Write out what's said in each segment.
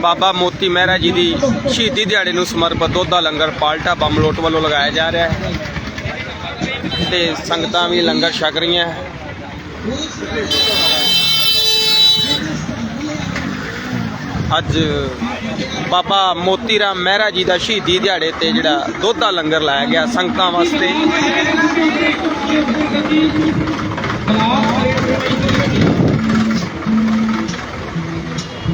ਬਾਬਾ ਮੋਤੀ ਮਹਿਰਾ ਜੀ ਦੀ ਸ਼ਹੀਦੀ ਦਿਹਾੜੇ ਨੂੰ ਸਮਰਪਿਤ ਦੁੱਧ ਦਾ ਲੰਗਰ ਪਾਲਟਾ ਬੰਮਲੋਟ ਵੱਲੋਂ ਲਗਾਇਆ ਜਾ ਰਿਹਾ ਹੈ ਤੇ ਸੰਗਤਾਂ ਵੀ ਲੰਗਰ ਛਕ ਰਹੀਆਂ ਅੱਜ ਬਾਬਾ ਮੋਤੀ ਰਾਮ ਮਹਿਰਾ ਜੀ ਦਾ ਸ਼ਹੀਦੀ ਦਿਹਾੜੇ ਤੇ ਜਿਹੜਾ ਦੁੱਧ ਦਾ ਲੰਗਰ ਲਾਇਆ ਗਿਆ ਸੰਗਤਾਂ ਵਾਸਤੇ।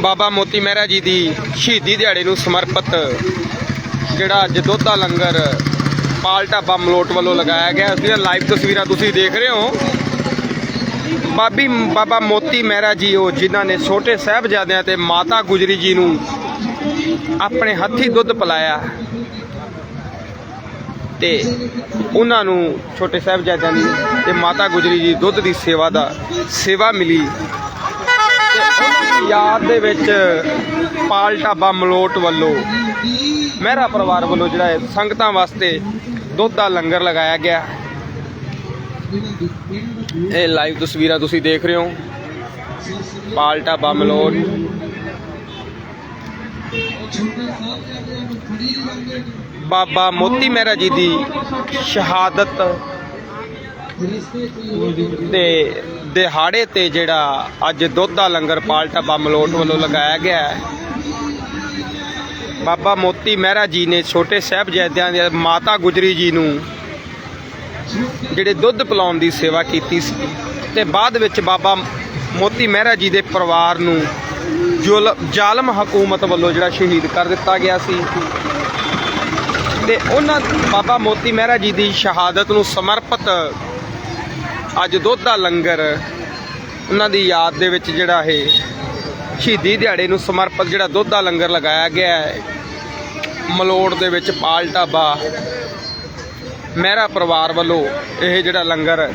ਬਾਬਾ ਮੋਤੀ ਮਹਿਰਾ ਜੀ ਦੀ ਸ਼ਹੀਦੀ ਦਿਹਾੜੇ ਨੂੰ ਸਮਰਪਿਤ ਜਿਹੜਾ ਅੱਜ ਦੁੱਧ ਦਾ ਲੰਗਰ ਪਾਲ ਢਾਬਾ ਮਲੋਟ ਵੱਲੋਂ ਲਗਾਇਆ ਗਿਆ। ਇਸ ਦੀਆਂ ਲਾਈਵ ਤਸਵੀਰਾਂ ਤੁਸੀਂ ਦੇਖ ਰਹੇ ਹੋ। ਬਾਬੀ, ਬਾਬਾ ਮੋਤੀ ਮਹਿਰਾ ਜੀ, ਉਹ ਜਿਨ੍ਹਾਂ ਨੇ ਛੋਟੇ ਸਾਹਿਬਜ਼ਾਦਿਆਂ ਤੇ ਮਾਤਾ ਗੁਜਰੀ ਜੀ ਨੂੰ ਆਪਣੇ ਹੱਥੀ ਦੁੱਧ ਪਿਲਾਇਆ ਤੇ ਉਹਨਾਂ ਨੂੰ ਛੋਟੇ ਸਾਹਿਬਜ਼ਾਦਿਆਂ ਦੀ ਤੇ ਮਾਤਾ ਗੁਜਰੀ ਜੀ ਦੁੱਧ ਦੀ ਸੇਵਾ ਦਾ ਸੇਵਾ ਮਿਲੀ। ਯਾਦ ਦੇ ਵਿੱਚ ਪਾਲ ਢਾਬਾ ਮਲੋਟ ਵੱਲੋਂ ਮਹਿਰਾ ਪਰਿਵਾਰ ਵੱਲੋਂ ਜਿਹੜਾ ਹੈ ਸੰਗਤਾਂ ਵਾਸਤੇ ਦੁੱਧ ਦਾ ਲੰਗਰ ਲਗਾਇਆ ਗਿਆ। ਇਹ ਲਾਈਵ ਤਸਵੀਰਾਂ ਤੁਸੀਂ ਦੇਖ ਰਹੇ ਹੋ। ਪਾਲ ਢਾਬਾ ਮਲੋਟ। ਬਾਬਾ ਮੋਤੀ ਮਹਿਰਾ ਜੀ ਦੀ ਸ਼ਹਾਦਤ ਤੇ ਦਿਹਾੜੇ ਤੇ ਜਿਹੜਾ ਅੱਜ ਦੁੱਧ ਦਾ ਲੰਗਰ ਪਾਲਟਾ ਬੰਮਲੋਟ ਵੱਲੋਂ ਲਗਾਇਆ ਗਿਆ ਹੈ। ਬਾਬਾ ਮੋਤੀ ਮਹਿਰਾ ਜੀ ਨੇ ਛੋਟੇ ਸਾਹਿਬਜ਼ਾਦਿਆਂ ਦੇ ਮਾਤਾ ਗੁਜਰੀ ਜੀ ਨੂੰ ਜਿਹੜੇ ਦੁੱਧ ਪਿਲਾਉਣ ਦੀ ਸੇਵਾ ਕੀਤੀ ਸੀ ਤੇ ਬਾਅਦ ਵਿੱਚ ਬਾਬਾ ਮੋਤੀ ਮਹਿਰਾ ਜੀ ਦੇ ਪਰਿਵਾਰ ਨੂੰ ਜ਼ੁਲ- ਜ਼ਾਲਮ ਹਕੂਮਤ ਵੱਲੋਂ ਜਿਹੜਾ ਸ਼ਹੀਦ ਕਰ ਦਿੱਤਾ ਗਿਆ ਸੀ। ਤੇ ਉਹਨਾਂ ਬਾਬਾ ਮੋਤੀ ਮਹਿਰਾ ਜੀ ਦੀ ਸ਼ਹਾਦਤ ਨੂੰ ਸਮਰਪਿਤ ਅੱਜ ਦੁੱਧ ਦਾ ਲੰਗਰ ਉਹਨਾਂ ਦੀ ਯਾਦ ਦੇ ਵਿੱਚ ਜਿਹੜਾ ਇਹ ਸ਼ਹੀਦੀ ਦਿਹਾੜੇ ਨੂੰ ਸਮਰਪਿਤ ਜਿਹੜਾ ਦੁੱਧ ਦਾ ਲੰਗਰ ਲਗਾਇਆ ਗਿਆ ਹੈ ਮਲੋੜ ਦੇ ਵਿੱਚ ਪਾਲ ਢਾਬਾ, ਮਹਿਰਾ ਪਰਿਵਾਰ ਵੱਲੋਂ ਇਹ ਜਿਹੜਾ ਲੰਗਰ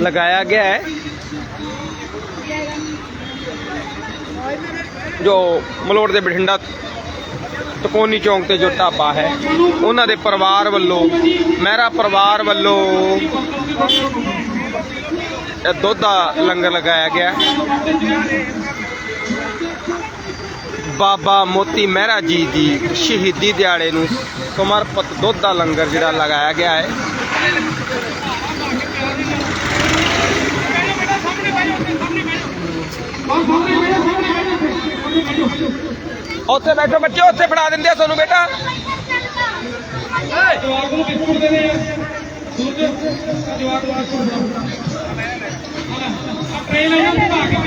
ਲਗਾਇਆ ਗਿਆ ਹੈ, ਜੋ ਮਲੋੜ ਦੇ ਬਠਿੰਡਾ ਤਕੋਨੀ ਚੌਂਕ ਤੇ ਜੋ ਢਾਬਾ ਹੈ, ਉਹਨਾਂ ਦੇ ਪਰਿਵਾਰ ਵੱਲੋਂ ਮਹਿਰਾ ਪਰਿਵਾਰ ਵੱਲੋਂ ਇਹ ਦੁੱਧ ਦਾ ਲੰਗਰ ਲਗਾਇਆ ਗਿਆ। ਬਾਬਾ ਮੋਤੀ ਮਹਿਰਾ ਜੀ ਦੀ ਸ਼ਹੀਦੀ ਦਿਹਾੜੇ ਨੂੰ ਸਮਰਪਿਤ ਦੁੱਧ ਦਾ ਲੰਗਰ ਜਿਹੜਾ ਲਗਾਇਆ ਗਿਆ ਹੈ। ਉੱਥੇ ਬੈਠੋ ਬੱਚੇ ਉੱਥੇ ਫੜਾ ਦਿੰਦੇ ਆ ਤੁਹਾਨੂੰ ਬੇਟਾ। ਨੂੰ ਬਿਸਕੁਟ ਨੂੰ? ਭਾ ਕੇ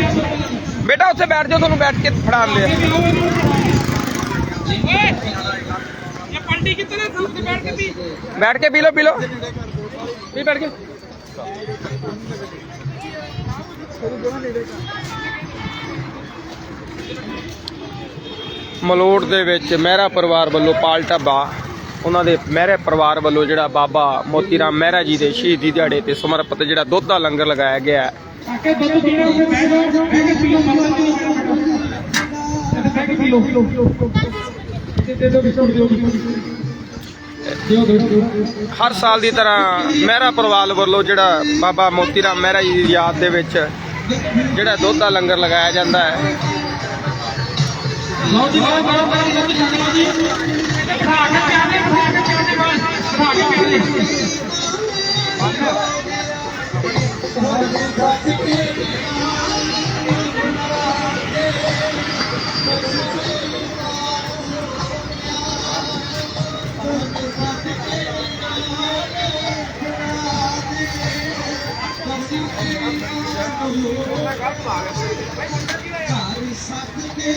ਬੇਟਾ ਉੱਥੇ ਬੈਠ ਜਾਓ ਤੁਹਾਨੂੰ ਬੈਠ ਕੇ ਫੜਾ ਦਿੰਦੇ ਆ। ਓਏ ਇਹ ਪਲਟੀ ਕਿਤਨੇ ਥੱਲੇ ਤੇ ਬੈਠ ਕੇ ਪੀ। ਬੈਠ ਕੇ ਪੀ ਲਓ ਪੀ ਲਓ। ਵੀ ਬੈਠ ਕੇ। ਮਲੋੜ ਦੇ ਵਿੱਚ ਮਹਿਰਾ ਪਰਿਵਾਰ ਵੱਲੋਂ ਪਾਲ ਢਾਬਾ ਉਹਨਾਂ ਦੇ ਮਹਿਰੇ ਪਰਿਵਾਰ ਵੱਲੋਂ ਜਿਹੜਾ ਬਾਬਾ ਮੋਤੀ ਰਾਮ ਮਹਿਰਾ ਜੀ ਦੇ ਸ਼ਹੀਦੀ ਦਿਹਾੜੇ ਤੇ ਸਮਰਪਿਤ ਜਿਹੜਾ ਦੁੱਧ ਦਾ ਲੰਗਰ ਲਗਾਇਆ ਗਿਆ ਹਰ ਸਾਲ ਦੀ ਤਰ੍ਹਾਂ ਮਹਿਰਾ ਪਰਿਵਾਰ ਵੱਲੋਂ ਜਿਹੜਾ ਬਾਬਾ ਮੋਤੀ ਰਾਮ ਮਹਿਰਾ ਜੀ ਦੀ ਯਾਦ ਦੇ ਵਿੱਚ ਜਿਹੜਾ ਦੁੱਧ ਦਾ ਲੰਗਰ ਲਗਾਇਆ ਜਾਂਦਾ ਹੈ। ਲਓ ਜੀ সাথে